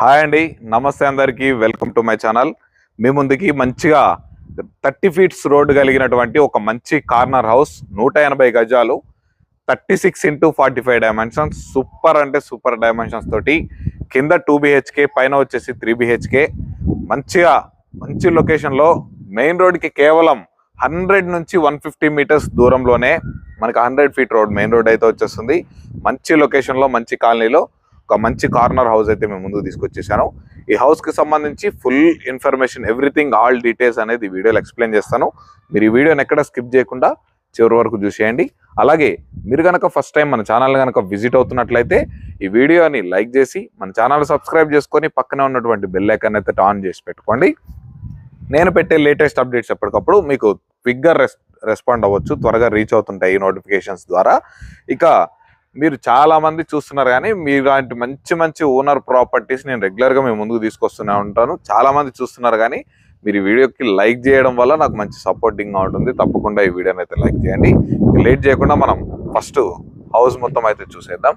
Hi అండి. నమస్తే అందరికీ. Welcome to my channel. మీ ముందుకి మంచిగా థర్టీ ఫీట్స్ రోడ్ కలిగినటువంటి ఒక మంచి కార్నర్ హౌస్ నూట ఎనభై గజాలు thirty six into forty five dimensions super అంటే సూపర్ డైమెన్షన్స్ తోటి కింద టూ బిహెచ్కే పైన వచ్చేసి త్రీ బిహెచ్కే. మంచిగా మంచి లొకేషన్లో మెయిన్ రోడ్కి కేవలం హండ్రెడ్ నుంచి వన్ ఫిఫ్టీ మీటర్స్ దూరంలోనే మనకి hundred feet road main road అయితే వచ్చేస్తుంది. మంచి లొకేషన్లో మంచి కాలనీలో ఒక మంచి కార్నర్ హౌస్ అయితే మేము ముందుకు తీసుకొచ్చేసాను. ఈ హౌస్కి సంబంధించి full information everything all details అనేది వీడియోలో ఎక్స్ప్లెయిన్ చేస్తాను. మీరు ఈ వీడియోని ఎక్కడ స్కిప్ చేయకుండా చివరి వరకు చూసేయండి. అలాగే మీరు కనుక ఫస్ట్ టైం మన ఛానల్ కనుక విజిట్ అవుతున్నట్లయితే ఈ వీడియోని లైక్ చేసి మన ఛానల్ సబ్స్క్రైబ్ చేసుకొని పక్కనే ఉన్నటువంటి బెల్ ఐకాన్ అయితే ఆన్ చేసి పెట్టుకోండి. నేను పెట్టే లేటెస్ట్ అప్డేట్స్ ఎప్పటికప్పుడు మీకు క్విక్గా రెస్ రెస్పాండ్ అవ్వచ్చు త్వరగా రీచ్ అవుతుంటాయి ఈ నోటిఫికేషన్స్ ద్వారా. ఇక మీరు చాలా మంది చూస్తున్నారు కానీ మీలాంటి మంచి మంచి ఓనర్ ప్రాపర్టీస్ నేను రెగ్యులర్గా మేము ముందుకు తీసుకొస్తూనే ఉంటాను. చాలా మంది చూస్తున్నారు కానీ మీరు ఈ వీడియోకి లైక్ చేయడం వల్ల నాకు మంచి సపోర్టింగ్గా ఉంటుంది. తప్పకుండా ఈ వీడియోని అయితే లైక్ చేయండి. లేట్ చేయకుండా మనం ఫస్ట్ హౌస్ మొత్తం అయితే చూసేద్దాం.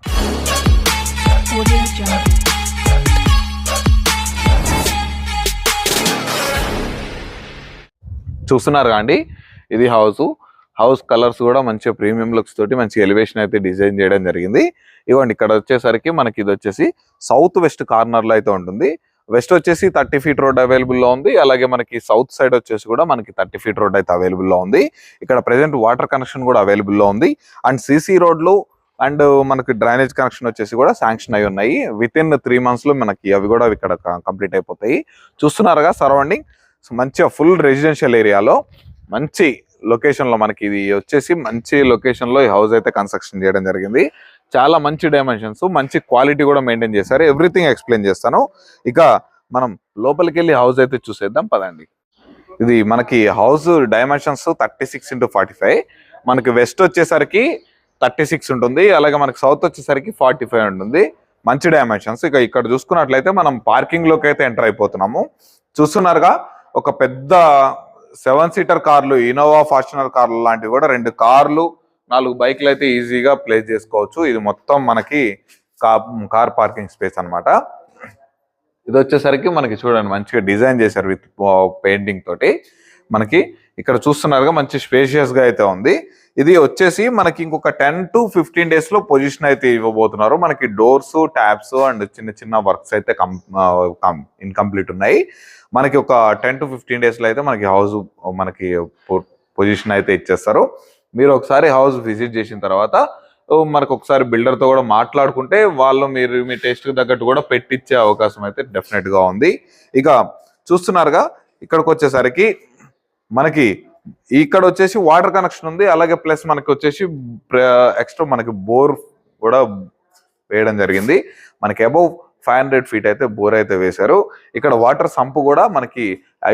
చూస్తున్నారు అండి? ఇది హౌస్ హౌస్ కలర్స్ కూడా మంచిగా ప్రీమియం లుక్స్ తోటి మంచి ఎలివేషన్ అయితే డిజైన్ చేయడం జరిగింది. ఇవ్వండి ఇక్కడ వచ్చేసరికి మనకి ఇది వచ్చేసి సౌత్ వెస్ట్ కార్నర్లో అయితే ఉంటుంది. వెస్ట్ వచ్చేసి థర్టీ ఫీట్ రోడ్ అవైలబుల్లో ఉంది. అలాగే మనకి సౌత్ సైడ్ వచ్చేసి కూడా మనకి థర్టీ ఫీట్ రోడ్ అయితే అవైలబుల్లో ఉంది. ఇక్కడ ప్రజెంట్ వాటర్ కనెక్షన్ కూడా అవైలబుల్లో ఉంది. అండ్ సిసి రోడ్లు అండ్ మనకి డ్రైనేజ్ కనెక్షన్ వచ్చేసి కూడా శాంక్షన్ అయి ఉన్నాయి. విత్ ఇన్ త్రీ మంత్స్లో మనకి అవి కూడా ఇక్కడ కంప్లీట్ అయిపోతాయి. చూస్తున్నారుగా సరౌండింగ్. మంచిగా ఫుల్ రెసిడెన్షియల్ ఏరియాలో మంచి లొకేషన్లో మనకి ఇది వచ్చేసి మంచి లొకేషన్లో ఈ హౌస్ అయితే కన్స్ట్రక్షన్ చేయడం జరిగింది. చాలా మంచి డైమెన్షన్స్ మంచి క్వాలిటీ కూడా మెయింటైన్ చేశారు. ఎవ్రీథింగ్ ఎక్స్ప్లెయిన్ చేస్తాను. ఇక మనం లోపలికి వెళ్ళి హౌస్ అయితే చూసేద్దాం. పదండి. ఇది మనకి house dimensions thirty six into forty five మనకి వెస్ట్ వచ్చేసరికి థర్టీ సిక్స్ ఉంటుంది. అలాగే మనకి సౌత్ వచ్చేసరికి ఫార్టీ ఫైవ్ ఉంటుంది. మంచి డైమెన్షన్స్ ఇక ఇక్కడ చూసుకున్నట్లయితే మనం పార్కింగ్లోకి అయితే ఎంటర్ అయిపోతున్నాము. చూస్తున్నారుగా ఒక పెద్ద సెవెన్ సీటర్ కార్లు ఇనోవా ఫార్చునర్ కార్లు లాంటివి కూడా రెండు కార్లు నాలుగు బైక్లు అయితే ఈజీగా ప్లేస్ చేసుకోవచ్చు. ఇది మొత్తం మనకి కార్ పార్కింగ్ స్పేస్ అన్నమాట. ఇది వచ్చేసరికి మనకి చూడండి మంచిగా డిజైన్ చేశారు విత్ పెయింటింగ్ తోటి. మనకి ఇక్కడ చూస్తున్నారుగా మంచి స్పేషియస్గా అయితే ఉంది. ఇది వచ్చేసి మనకి ఇంకొక టెన్ టు ఫిఫ్టీన్ డేస్లో పొజిషన్ అయితే ఇవ్వబోతున్నారు. మనకి డోర్స్ ట్యాబ్స్ అండ్ చిన్న చిన్న వర్క్స్ అయితే ఇన్కంప్లీట్ ఉన్నాయి. మనకి ఒక టెన్ టు ఫిఫ్టీన్ డేస్లో అయితే మనకి హౌస్ మనకి పొజిషన్ అయితే ఇచ్చేస్తారు. మీరు ఒకసారి హౌస్ విజిట్ చేసిన తర్వాత మనకు ఒకసారి బిల్డర్తో కూడా మాట్లాడుకుంటే వాళ్ళు మీరు మీ టేస్ట్కి తగ్గట్టు కూడా పెట్టించే అవకాశం అయితే డెఫినెట్గా ఉంది. ఇక చూస్తున్నారుగా ఇక్కడికి వచ్చేసరికి మనకి ఇక్కడ వచ్చేసి వాటర్ కనెక్షన్ ఉంది అలాగే ప్లస్ మనకి వచ్చేసి ఎక్స్ట్రా మనకి బోర్ కూడా వేయడం జరిగింది. మనకి అబౌవ్ ఫైవ్ హండ్రెడ్ ఫీట్ అయితే బోర్ అయితే వేశారు. ఇక్కడ వాటర్ సంప్ కూడా మనకి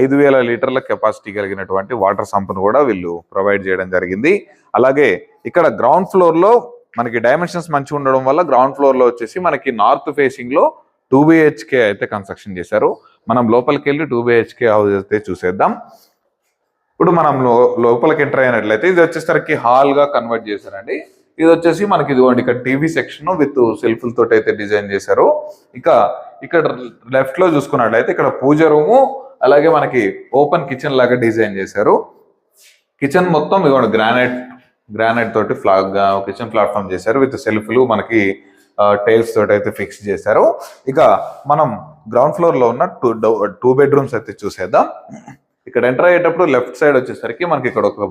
ఐదు వేల లీటర్ల కెపాసిటీ కలిగినటువంటి వాటర్ సంప్ను కూడా వీళ్ళు ప్రొవైడ్ చేయడం జరిగింది. అలాగే ఇక్కడ గ్రౌండ్ ఫ్లోర్లో మనకి డైమెన్షన్స్ మంచిగా ఉండడం వల్ల గ్రౌండ్ ఫ్లోర్లో వచ్చేసి మనకి నార్త్ ఫేసింగ్లో టూ బిహెచ్కే అయితే కన్స్ట్రక్షన్ చేశారు. మనం లోపలికి వెళ్ళి టూ బిహెచ్కే హౌస్ అయితే చూసేద్దాం. ఇప్పుడు మనం లో- లోపలికి ఎంటర్ అయినట్లయితే ఇది వచ్చేసరికి హాల్గా కన్వర్ట్ చేశారండి. ఇది వచ్చేసి మనకి ఇదిగోండి ఇక్కడ టీవీ సెక్షన్ విత్ సెల్ఫ్ తోటి అయితే డిజైన్ చేశారు. ఇక ఇక్కడ లెఫ్ట్లో చూసుకున్నట్లయితే ఇక్కడ పూజ రూము అలాగే మనకి ఓపెన్ కిచెన్ లాగా డిజైన్ చేశారు. కిచెన్ మొత్తం ఇదిగోండి గ్రానైట్ గ్రానైట్ తోటి ఫ్లాగ్ కిచెన్ ప్లాట్ఫామ్ చేశారు. విత్ సెల్ఫ్లు మనకి uh, టైల్స్ తోటి అయితే ఫిక్స్ చేశారు. ఇక మనం గ్రౌండ్ ఫ్లోర్లో ఉన్న టూ టూ బెడ్రూమ్స్ అయితే చూసేద్దాం. ఇక్కడ ఎంటర్ అయ్యేటప్పుడు లెఫ్ట్ సైడ్ వచ్చేసరికి మనకి ఇక్కడ ఒక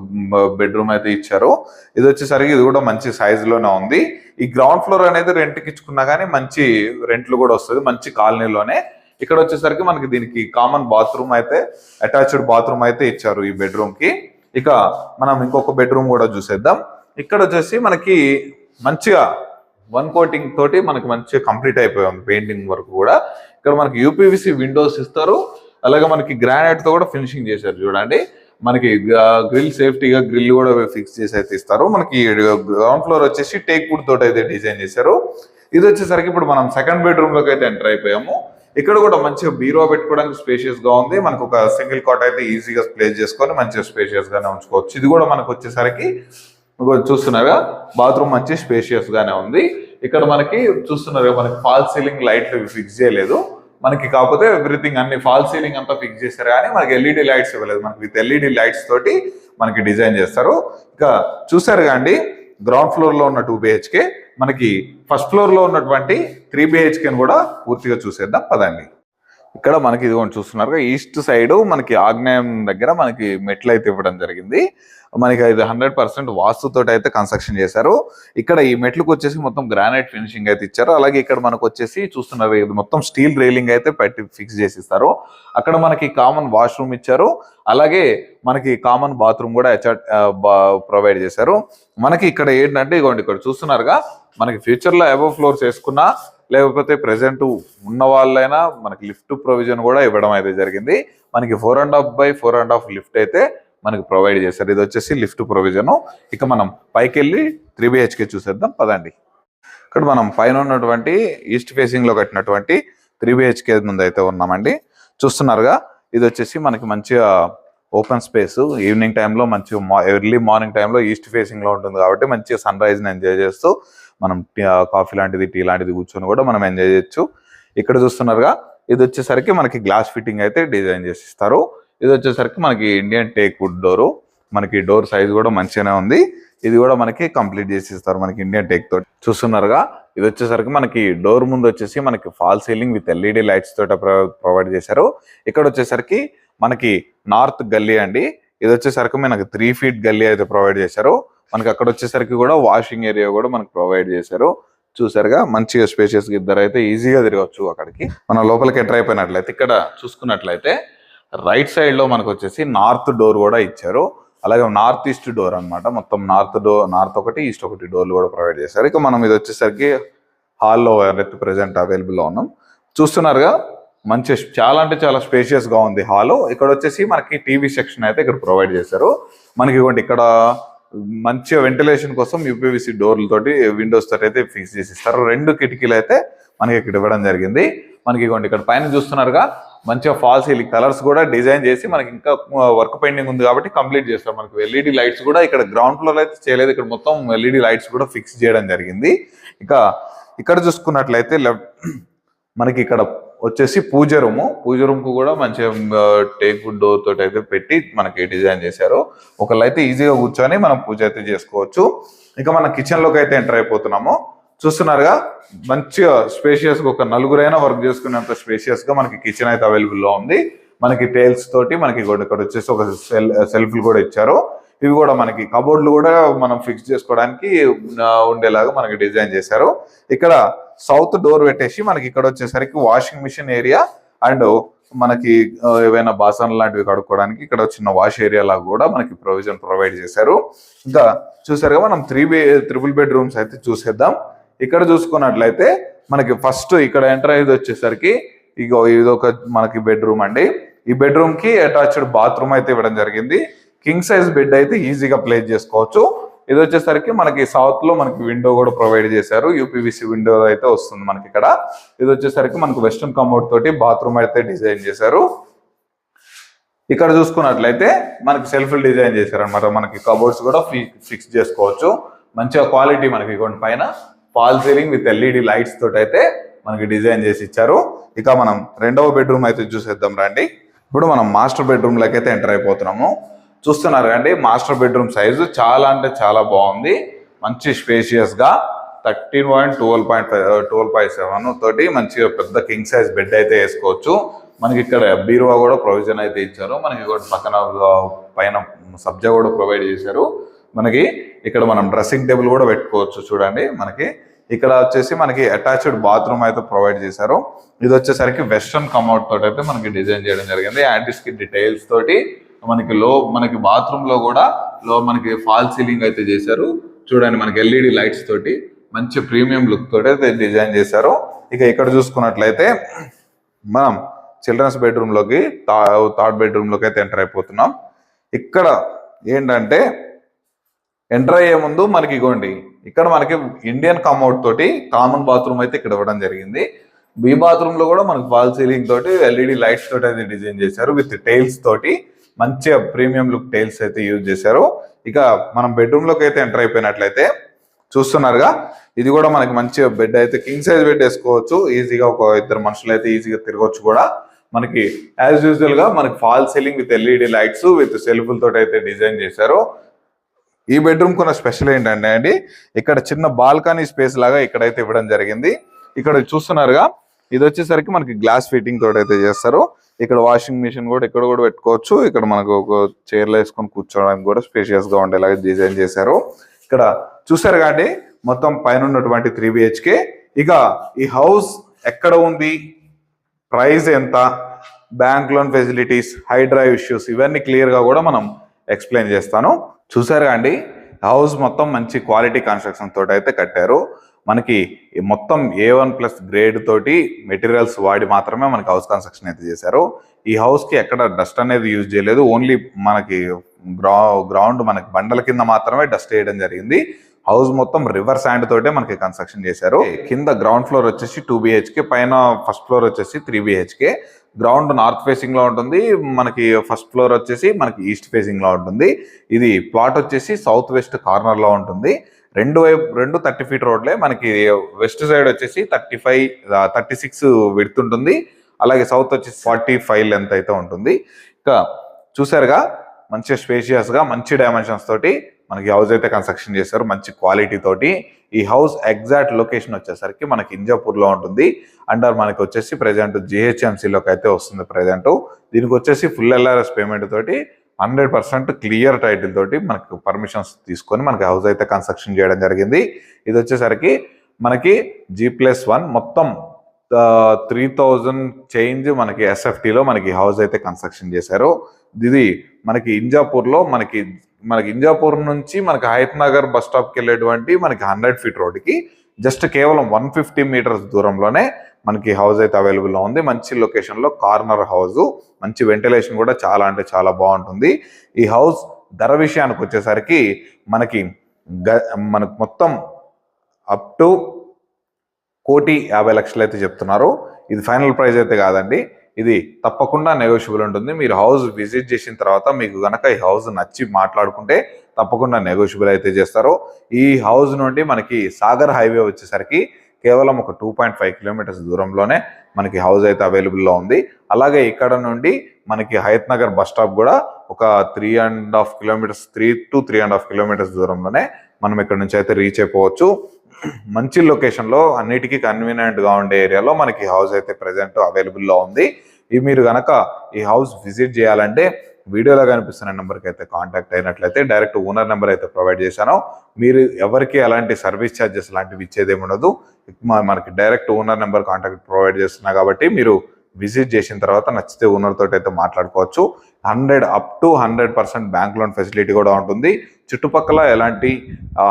బెడ్రూమ్ అయితే ఇచ్చారు. ఇది వచ్చేసరికి ఇది కూడా మంచి సైజ్లోనే ఉంది. ఈ గ్రౌండ్ ఫ్లోర్ అనేది రెంట్కి ఇచ్చుకున్నా గానీ మంచి రెంట్లు కూడా వస్తుంది మంచి కాలనీలోనే ఇక్కడ వచ్చేసరికి మనకి దీనికి కామన్ బాత్రూమ్ అయితే అటాచ్డ్ బాత్రూమ్ అయితే ఇచ్చారు ఈ బెడ్రూమ్కి. ఇక మనం ఇంకొక బెడ్రూమ్ కూడా చూసేద్దాం. ఇక్కడ వచ్చేసి మనకి మంచిగా వన్ కోటింగ్ తోటి మనకి మంచిగా కంప్లీట్ అయిపోయింది పెయింటింగ్ వరకు కూడా. ఇక్కడ మనకి యూపీవీసీ విండోస్ ఇస్తారు. అలాగే మనకి గ్రానైట్తో కూడా ఫినిషింగ్ చేశారు చూడండి. మనకి గ్రిల్ సేఫ్టీగా గ్రిల్ కూడా ఫిక్స్ చేసి అయితే ఇస్తారు. మనకి గ్రౌండ్ ఫ్లోర్ వచ్చేసి టేక్ వుడ్ తోటి అయితే డిజైన్ చేశారు. ఇది వచ్చేసరికి ఇప్పుడు మనం సెకండ్ బెడ్రూమ్లోకి అయితే ఎంటర్ అయిపోయాము. ఇక్కడ కూడా మంచిగా బీరో పెట్టుకోవడానికి స్పేషియస్గా ఉంది. మనకు ఒక సింగిల్ కాట్ అయితే ఈజీగా ప్లేస్ చేసుకొని మంచిగా స్పేషియస్ గానే ఉంచుకోవచ్చు. ఇది కూడా మనకు వచ్చేసరికి చూస్తున్నారా బాత్రూమ్ మంచి స్పేషియస్ గానే ఉంది. ఇక్కడ మనకి చూస్తున్నారు మనకి ఫాల్ సీలింగ్ లైట్లు ఫిక్స్ చేయలేదు. మనకి కాకపోతే ఎవ్రీథింగ్ అన్ని ఫాల్ సీలింగ్ అంతా ఫిక్స్ చేశారు కానీ మనకి ఎల్ఈడి లైట్స్ ఇవ్వలేదు. మనకి విత్ ఎల్ఈడి లైట్స్ తోటి మనకి డిజైన్ చేస్తారు. ఇక చూసారు కాండి గ్రౌండ్ ఫ్లోర్లో ఉన్న టూ బిహెచ్కే మనకి ఫస్ట్ ఫ్లోర్లో ఉన్నటువంటి త్రీ బిహెచ్కేని కూడా పూర్తిగా చూసేద్దాం. పదండి. ఇక్కడ మనకి ఇదిగోండి చూస్తున్నారు ఈస్ట్ సైడ్ మనకి ఆగ్నేయం దగ్గర మనకి మెట్లు అయితే ఇవ్వడం జరిగింది. మనకి ఇది హండ్రెడ్ పర్సెంట్ వాస్తుతో అయితే కన్స్ట్రక్షన్ చేశారు. ఇక్కడ ఈ మెట్లకు వచ్చేసి మొత్తం గ్రానైట్ ఫినిషింగ్ అయితే ఇచ్చారు. అలాగే ఇక్కడ మనకు వచ్చేసి చూస్తున్నారు ఇది మొత్తం స్టీల్ రైలింగ్ అయితే పెట్టి ఫిక్స్ చేసి ఇస్తారు అక్కడ మనకి కామన్ వాష్రూమ్ ఇచ్చారు. అలాగే మనకి కామన్ బాత్రూమ్ కూడా ప్రొవైడ్ చేశారు. మనకి ఇక్కడ ఏంటంటే ఇగోండి ఇక్కడ చూస్తున్నారుగా మనకి ఫ్యూచర్లో అబవ్ ఫ్లోర్స్ వేసుకున్నా లేకపోతే ప్రజెంట్ ఉన్న వాళ్ళైనా మనకి లిఫ్ట్ ప్రొవిజన్ కూడా ఇవ్వడం అయితే జరిగింది. మనకి four and half by four and half lift అయితే మనకి ప్రొవైడ్ చేశారు. ఇది వచ్చేసి లిఫ్ట్ ప్రొవిజన్ ఇక మనం పైకి వెళ్ళి త్రీ బిహెచ్కే చూసేద్దాం. పదండి. ఇక్కడ మనం పైన ఉన్నటువంటి ఈస్ట్ ఫేసింగ్లో కట్టినటువంటి త్రీ బిహెచ్కే ముందు అయితే ఉన్నామండి. చూస్తున్నారుగా ఇది వచ్చేసి మనకి మంచిగా ఓపెన్ స్పేస్ ఈవినింగ్ టైంలో మంచి ఎర్లీ మార్నింగ్ టైంలో ఈస్ట్ ఫేసింగ్లో ఉంటుంది కాబట్టి మంచిగా సన్ రైజ్ని ఎంజాయ్ చేస్తూ మనం కాఫీ లాంటిది టీ లాంటిది కూర్చొని కూడా మనం ఎంజాయ్ చేయొచ్చు. ఇక్కడ చూస్తున్నారుగా ఇది వచ్చేసరికి మనకి గ్లాస్ ఫిట్టింగ్ అయితే డిజైన్ చేసి ఇస్తారు ఇది వచ్చేసరికి మనకి ఇండియన్ టేక్ వుడ్ డోరు మనకి డోర్ సైజ్ కూడా మంచిగానే ఉంది. ఇది కూడా మనకి కంప్లీట్ చేసి ఇస్తారు మనకి ఇండియన్ టేక్ తోటి. చూస్తున్నారుగా ఇది వచ్చేసరికి మనకి డోర్ ముందు వచ్చేసి మనకి fall ceiling with LED lights తోట ప్రొవైడ్ చేశారు. ఇక్కడ వచ్చేసరికి మనకి నార్త్ గల్లీ అండి. ఇది వచ్చేసరికి మనకి త్రీ ఫీట్ గల్లీ అయితే ప్రొవైడ్ చేశారు. మనకి అక్కడ వచ్చేసరికి కూడా వాషింగ్ ఏరియా కూడా మనకి ప్రొవైడ్ చేశారు. చూసారుగా మంచిగా స్పేషియస్ ఇద్దరు అయితే ఈజీగా తిరగచ్చు అక్కడికి. మనం లోపలికి ఎంటర్ అయిపోయినట్లయితే ఇక్కడ చూసుకున్నట్లయితే రైట్ సైడ్లో మనకు వచ్చేసి నార్త్ డోర్ కూడా ఇచ్చారు. అలాగే నార్త్ ఈస్ట్ డోర్ అన్నమాట. మొత్తం నార్త్ డోర్ నార్త్ ఒకటి ఈస్ట్ ఒకటి డోర్లు కూడా ప్రొవైడ్ చేశారు. ఇక మనం ఇది వచ్చేసరికి హాల్లో ఎవరైతే ప్రెసెంట్ అవైలబుల్లో ఉన్నాం. చూస్తున్నారుగా మంచి చాలా అంటే చాలా స్పేషియస్గా ఉంది హాల్ ఇక్కడ వచ్చేసి మనకి టీవీ సెక్షన్ అయితే ఇక్కడ ప్రొవైడ్ చేశారు. మనకి ఇవ్వండి ఇక్కడ మంచిగా వెంటిలేషన్ కోసం యూపీవీసీ డోర్లతోటి విండోస్ తోటి అయితే ఫిక్స్ చేసి ఇస్తారు రెండు కిటికీలు అయితే మనకి ఇక్కడ ఇవ్వడం జరిగింది. మనకి ఇవ్వండి ఇక్కడ పైన చూస్తున్నారుగా మంచిగా ఫాల్ సీలింగ్ కలర్స్ కూడా డిజైన్ చేసి మనకి ఇంకా వర్క్ పెండింగ్ ఉంది కాబట్టి కంప్లీట్ చేస్తారు. మనకి ఎల్ఈడి లైట్స్ కూడా ఇక్కడ గ్రౌండ్ ఫ్లోర్ అయితే చేయలేదు. ఇక్కడ మొత్తం ఎల్ఈడి లైట్స్ కూడా ఫిక్స్ చేయడం జరిగింది. ఇక ఇక్కడ చూసుకున్నట్లయితే లెఫ్ట్ మనకి ఇక్కడ వచ్చేసి పూజ రూము. పూజ రూమ్కు కూడా మంచిగా టేక్ డోర్ తోటి అయితే పెట్టి మనకి డిజైన్ చేశారు. ఒకళ్ళు అయితే ఈజీగా కూర్చొని మనం పూజ అయితే చేసుకోవచ్చు. ఇక మన కిచెన్లోకి అయితే ఎంటర్ అయిపోతున్నాము. చూస్తున్నారుగా మంచిగా స్పేషియస్గా ఒక నలుగురైనా వర్క్ చేసుకునేంత స్పేషియస్గా మనకి కిచెన్ అయితే అవైలబుల్లో ఉంది. మనకి టైల్స్ తోటి మనకి ఇక్కడ ఇక్కడ వచ్చేసి ఒక సెల్ సెల్ఫ్లు కూడా ఇచ్చారు. ఇవి కూడా మనకి కబోర్డ్లు కూడా మనం ఫిక్స్ చేసుకోవడానికి ఉండేలాగా మనకి డిజైన్ చేశారు. ఇక్కడ సౌత్ డోర్ పెట్టేసి మనకి ఇక్కడ వచ్చేసరికి వాషింగ్ మిషన్ ఏరియా అండ్ మనకి ఏవైనా బాసన్ లాంటివి కడుక్కోవడానికి ఇక్కడ చిన్న వాష్ ఏరియా లాగా కూడా మనకి ప్రొవిజన్ ప్రొవైడ్ చేశారు. ఇంకా చూసారుగా మనం త్రీ బే త్రిపుల్ బెడ్రూమ్స్ అయితే చూసేద్దాం. ఇక్కడ చూసుకున్నట్లయితే మనకి ఫస్ట్ ఇక్కడ ఎంటర్ అయ్యేది వచ్చేసరికి ఇగో ఇది ఒక మనకి బెడ్రూమ్ అండి. ఈ బెడ్రూమ్కి అటాచ్డ్ బాత్రూమ్ అయితే ఇవ్వడం జరిగింది. కింగ్ సైజ్ బెడ్ అయితే ఈజీగా ప్లేస్ చేసుకోవచ్చు. ఇది వచ్చేసరికి మనకి సౌత్లో మనకి విండో కూడా ప్రొవైడ్ చేశారు. యూపీవీసీ విండో అయితే వస్తుంది మనకి ఇక్కడ. ఇది వచ్చేసరికి మనకి వెస్ట్రన్ కమోడ్ తోటి బాత్రూమ్ అయితే డిజైన్ చేశారు. ఇక్కడ చూసుకున్నట్లయితే మనకి సెల్ఫ్ డిజైన్ చేశారు అనమాట మనకి కబోర్డ్స్ కూడా ఫిక్స్ చేసుకోవచ్చు. మంచిగా క్వాలిటీ మనకి ఇవ్వండి పైన. Fall ceiling with LED lights తోటి అయితే మనకి డిజైన్ చేసి ఇచ్చారు. ఇక మనం రెండవ బెడ్రూమ్ అయితే చూసేద్దాం రండి. ఇప్పుడు మనం మాస్టర్ బెడ్రూమ్లోకి అయితే ఎంటర్ అయిపోతున్నాము. చూస్తున్నారు కండి మాస్టర్ బెడ్రూమ్ సైజు చాలా అంటే చాలా బాగుంది. మంచి స్పేషియస్గా thirteen point twelve point twelve point seven తోటి మంచిగా పెద్ద కింగ్ సైజ్ బెడ్ అయితే వేసుకోవచ్చు. మనకి ఇక్కడ బీరువా కూడా ప్రొవిజన్ అయితే ఇచ్చారు. మనకి పక్కన పైన సబ్జా కూడా ప్రొవైడ్ చేశారు. మనకి ఇక్కడ మనం డ్రెస్సింగ్ టేబుల్ కూడా పెట్టుకోవచ్చు చూడండి. మనకి ఇక్కడ వచ్చేసి మనకి అటాచ్డ్ బాత్రూమ్ అయితే ప్రొవైడ్ చేశారు. ఇది వచ్చేసరికి వెస్ట్రన్ కమౌట్ తోటి అయితే మనకి డిజైన్ చేయడం జరిగింది. యాంటీ స్కిన్ డీటెయిల్స్ తోటి మనకి లో మనకి బాత్రూంలో కూడా లో మనకి ఫాల్ సీలింగ్ అయితే చేశారు. చూడండి మనకి ఎల్ఈడి లైట్స్ తోటి మంచి ప్రీమియం లుక్ తోటి అయితే డిజైన్ చేశారు. ఇక ఇక్కడ చూసుకున్నట్లయితే మనం చిల్డ్రన్స్ బెడ్రూమ్లోకి థర్డ్ బెడ్రూమ్లోకి అయితే ఎంటర్ అయిపోతున్నాం. ఇక్కడ ఏంటంటే ఎంటర్ అయ్యే ముందు మనకి ఇగోండి ఇక్కడ మనకి ఇండియన్ కమౌట్ తోటి కామన్ బాత్రూమ్ అయితే ఇక్కడ ఇవ్వడం జరిగింది. బీ బాత్రూమ్లో కూడా మనకి ఫాల్ సీలింగ్ తోటి ఎల్ఈడి లైట్స్ తోటి అయితే డిజైన్ చేశారు విత్ టైల్స్ తోటి. మంచిగా ప్రీమియం లుక్ టైల్స్ అయితే యూజ్ చేశారు. ఇక మనం బెడ్రూమ్లోకి అయితే ఎంటర్ అయిపోయినట్లయితే చూస్తున్నారుగా. ఇది కూడా మనకి మంచిగా బెడ్ అయితే కింగ్ సైజ్ బెడ్ వేసుకోవచ్చు. ఈజీగా ఒక ఇద్దరు మనుషులు అయితే ఈజీగా తిరగవచ్చు కూడా. మనకి యాజ్ యూజువల్గా మనకి fall ceiling with LED lights with సెల్ఫుల్ తోటి అయితే డిజైన్ చేశారు. ఈ బెడ్రూమ్ కొన్న స్పెషల్ ఏంటంటే అండి ఇక్కడ చిన్న బాల్కనీ స్పేస్ లాగా ఇక్కడైతే ఇవ్వడం జరిగింది. ఇక్కడ చూస్తున్నారుగా ఇది వచ్చేసరికి మనకి గ్లాస్ ఫిట్టింగ్ తోటి అయితే చేస్తారు. ఇక్కడ వాషింగ్ మిషన్ కూడా ఇక్కడ కూడా పెట్టుకోవచ్చు. ఇక్కడ మనకు ఒక చైర్లో వేసుకొని కూర్చోవడానికి కూడా స్పేషియస్గా ఉండేలాగా డిజైన్ చేశారు. ఇక్కడ చూసారు కాబట్టి మొత్తం పైన ఉన్నటువంటి త్రీ బిహెచ్కే ఇక ఈ హౌస్ ఎక్కడ ఉంది? ప్రైస్ ఎంత? బ్యాంక్ లోన్ ఫెసిలిటీస్ హైడ్రైవ్ ఇష్యూస్ ఇవన్నీ క్లియర్గా కూడా మనం ఎక్స్ప్లెయిన్ చేస్తాను. చూసారు అండి హౌస్ మొత్తం మంచి క్వాలిటీ కన్స్ట్రక్షన్ తోటి అయితే కట్టారు. మనకి మొత్తం ఏ వన్ ప్లస్ గ్రేడ్ తోటి మెటీరియల్స్ వాడి మాత్రమే మనకి హౌస్ కన్స్ట్రక్షన్ అయితే చేశారు. ఈ హౌస్కి ఎక్కడ డస్ట్ అనేది యూజ్ చేయలేదు. ఓన్లీ మనకి గ్రౌ గ్రౌండ్ మనకి బండల కింద మాత్రమే డస్ట్ వేయడం జరిగింది. హౌస్ మొత్తం రివర్ శాండ్ తోటే మనకి కన్స్ట్రక్షన్ చేశారు. కింద గ్రౌండ్ ఫ్లోర్ వచ్చేసి టూ బిహెచ్కే పైన ఫస్ట్ ఫ్లోర్ వచ్చేసి త్రీ బిహెచ్కే గ్రౌండ్ నార్త్ ఫేసింగ్లో ఉంటుంది. మనకి ఫస్ట్ ఫ్లోర్ వచ్చేసి మనకి ఈస్ట్ ఫేసింగ్లో ఉంటుంది. ఇది ప్లాట్ వచ్చేసి సౌత్ వెస్ట్ కార్నర్లో ఉంటుంది. రెండు వైపు రెండు థర్టీ ఫీట్ రోడ్లే. మనకి వెస్ట్ సైడ్ వచ్చేసి థర్టీ ఫైవ్ థర్టీ సిక్స్ విడుతుంటుంది అలాగే సౌత్ వచ్చేసి ఫార్టీ ఫైవ్ లెంత్ అయితే ఉంటుంది. ఇంకా చూసారుగా మంచి స్పేషియస్గా మంచి డైమెన్షన్స్ తోటి మనకి హౌస్ అయితే కన్స్ట్రక్షన్ చేశారు మంచి క్వాలిటీ తోటి. ఈ హౌస్ ఎగ్జాక్ట్ లొకేషన్ వచ్చేసరికి మనకి ఇంజాపూర్లో ఉంటుంది. అండర్ మనకి వచ్చేసి ప్రజెంట్ జిహెచ్ఎంసీలోకి అయితే వస్తుంది ప్రజెంట్ దీనికి వచ్చేసి ఫుల్ ఎల్ఆర్ఎస్ పేమెంట్ తోటి హండ్రెడ్ పర్సెంట్ క్లియర్ టైటిల్ తోటి మనకు పర్మిషన్స్ తీసుకొని మనకి హౌస్ అయితే కన్స్ట్రక్షన్ చేయడం జరిగింది. ఇది వచ్చేసరికి మనకి జీ ప్లస్ వన్ మొత్తం త్రీ థౌజండ్ చేంజ్ మనకి ఎస్ఎఫ్టీలో మనకి హౌస్ అయితే కన్స్ట్రక్షన్ చేశారు. ఇది మనకి ఇంజాపూర్లో మనకి మనకి ఇంజాపూర్ నుంచి మనకి హైత్ నగర్ బస్ స్టాప్కి వెళ్ళేటువంటి మనకి హండ్రెడ్ ఫీట్ రోడ్కి జస్ట్ కేవలం వన్ ఫిఫ్టీ మీటర్స్ దూరంలోనే మనకి హౌస్ అయితే అవైలబుల్లో ఉంది. మంచి లొకేషన్లో కార్నర్ హౌస్ మంచి వెంటిలేషన్ కూడా చాలా అంటే చాలా బాగుంటుంది. ఈ హౌస్ ధర విషయానికి వచ్చేసరికి మనకి గ మనకు మొత్తం అప్ టు కోటి యాభై లక్షలు అయితే చెప్తున్నారు. ఇది ఫైనల్ ప్రైస్ అయితే కాదండి. ఇది తప్పకుండా నెగోషియబుల్ ఉంటుంది. మీరు హౌస్ విజిట్ చేసిన తర్వాత మీకు కనుక ఈ హౌస్ నచ్చి మాట్లాడుకుంటే తప్పకుండా నెగోషియబుల్ అయితే చేస్తారు. ఈ హౌస్ నుండి మనకి సాగర్ హైవే వచ్చేసరికి కేవలం ఒక టూ పాయింట్ ఫైవ్ కిలోమీటర్స్ దూరంలోనే మనకి హౌస్ అయితే అవైలబుల్లో ఉంది. అలాగే ఇక్కడ నుండి మనకి హయత్ నగర్ బస్ స్టాప్ కూడా ఒక three and half kilometres three to three and half kilometres దూరంలోనే మనం ఇక్కడ నుంచి అయితే రీచ్ అయిపోవచ్చు. మంచి లొకేషన్లో అన్నిటికీ కన్వీనియంట్గా ఉండే ఏరియాలో మనకి హౌస్ అయితే ప్రజెంట్ అవైలబుల్లో ఉంది. ఇవి మీరు కనుక ఈ హౌస్ విజిట్ చేయాలంటే వీడియోలో కనిపిస్తున్న నెంబర్కి అయితే కాంటాక్ట్ అయినట్లయితే డైరెక్ట్ ఓనర్ నెంబర్ అయితే ప్రొవైడ్ చేశాను. మీరు ఎవరికి ఎలాంటి సర్వీస్ ఛార్జెస్ లాంటివి ఇచ్చేది ఉండదు. మనకి direct owner number contact provide చేస్తున్నా కాబట్టి మీరు విజిట్ చేసిన తర్వాత నచ్చితే ఓనర్ తోటి అయితే మాట్లాడుకోవచ్చు. Hundred up to hundred percent bank loan facility కూడా ఉంటుంది. చుట్టుపక్కల ఎలాంటి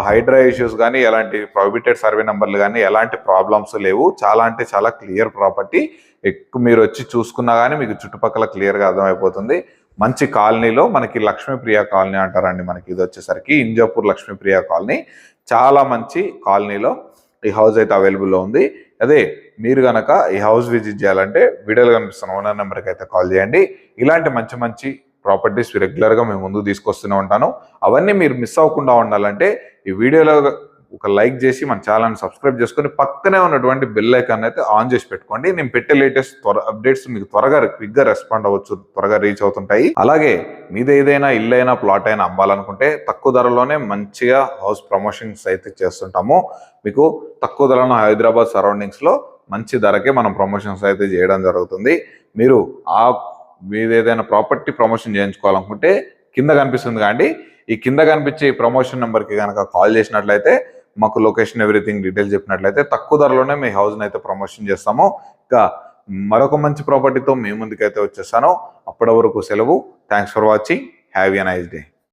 హైడ్రా ఇష్యూస్ కానీ ఎలాంటి ప్రొహిబిటెడ్ సర్వే నెంబర్లు కానీ ఎలాంటి ప్రాబ్లమ్స్ లేవు. చాలా అంటే చాలా క్లియర్ ప్రాపర్టీ ఎక్కువ మీరు వచ్చి చూసుకున్నా కానీ మీకు చుట్టుపక్కల క్లియర్గా అర్థమైపోతుంది. మంచి కాలనీలో మనకి లక్ష్మీప్రియ కాలనీ అంటారండి మనకి. ఇది వచ్చేసరికి ఇంజాపూర్ లక్ష్మీప్రియ కాలనీ. చాలా మంచి కాలనీలో ఈ హౌస్ అయితే అవైలబుల్లో ఉంది. అదే మీరు కనుక ఈ హౌస్ విజిట్ చేయాలంటే వీడియోలో కనిపిస్తున్న ఓనర్ నెంబర్కి అయితే కాల్ చేయండి. ఇలాంటి మంచి మంచి ప్రాపర్టీస్ రెగ్యులర్గా మేము ముందు తీసుకొస్తూనే ఉంటాను. అవన్నీ మీరు మిస్ అవ్వకుండా ఉండాలంటే ఈ వీడియోలో ఒక లైక్ చేసి మన ఛానల్ని సబ్స్క్రైబ్ చేసుకొని పక్కనే ఉన్నటువంటి బెల్ ఐకాన్ అయితే ఆన్ చేసి పెట్టుకోండి. నేను పెట్టే లేటెస్ట్ త్వర అప్డేట్స్ మీకు త్వరగా క్విక్గా రెస్పాండ్ అవ్వచ్చు త్వరగా రీచ్ అవుతుంటాయి. అలాగే మీద ఏదైనా ఇల్లు అయినా ప్లాట్ అయినా అమ్మాలనుకుంటే తక్కువ ధరలోనే మంచిగా హౌస్ ప్రమోషన్స్ అయితే చేస్తుంటాము. మీకు తక్కువ ధరలో హైదరాబాద్ సరౌండింగ్స్లో మంచి ధరకే మనం ప్రమోషన్స్ అయితే చేయడం జరుగుతుంది. మీరు ఆ మీద ఏదైనా ప్రాపర్టీ ప్రమోషన్ చేయించుకోవాలనుకుంటే కింద కనిపిస్తుంది కానీ ఈ కింద కనిపించే ప్రమోషన్ నెంబర్కి కనుక కాల్ చేసినట్లయితే మాకు లొకేషన్ ఎవ్రీథింగ్ డీటెయిల్స్ చెప్పినట్లయితే తక్కువ ధరలోనే మీ హౌస్ని అయితే ప్రమోషన్ చేస్తాము. ఇంకా మరొక మంచి ప్రాపర్టీతో మీ ముందుకైతే వచ్చేసాను అప్పటి వరకు సెలవు. Thanks for watching have a nice day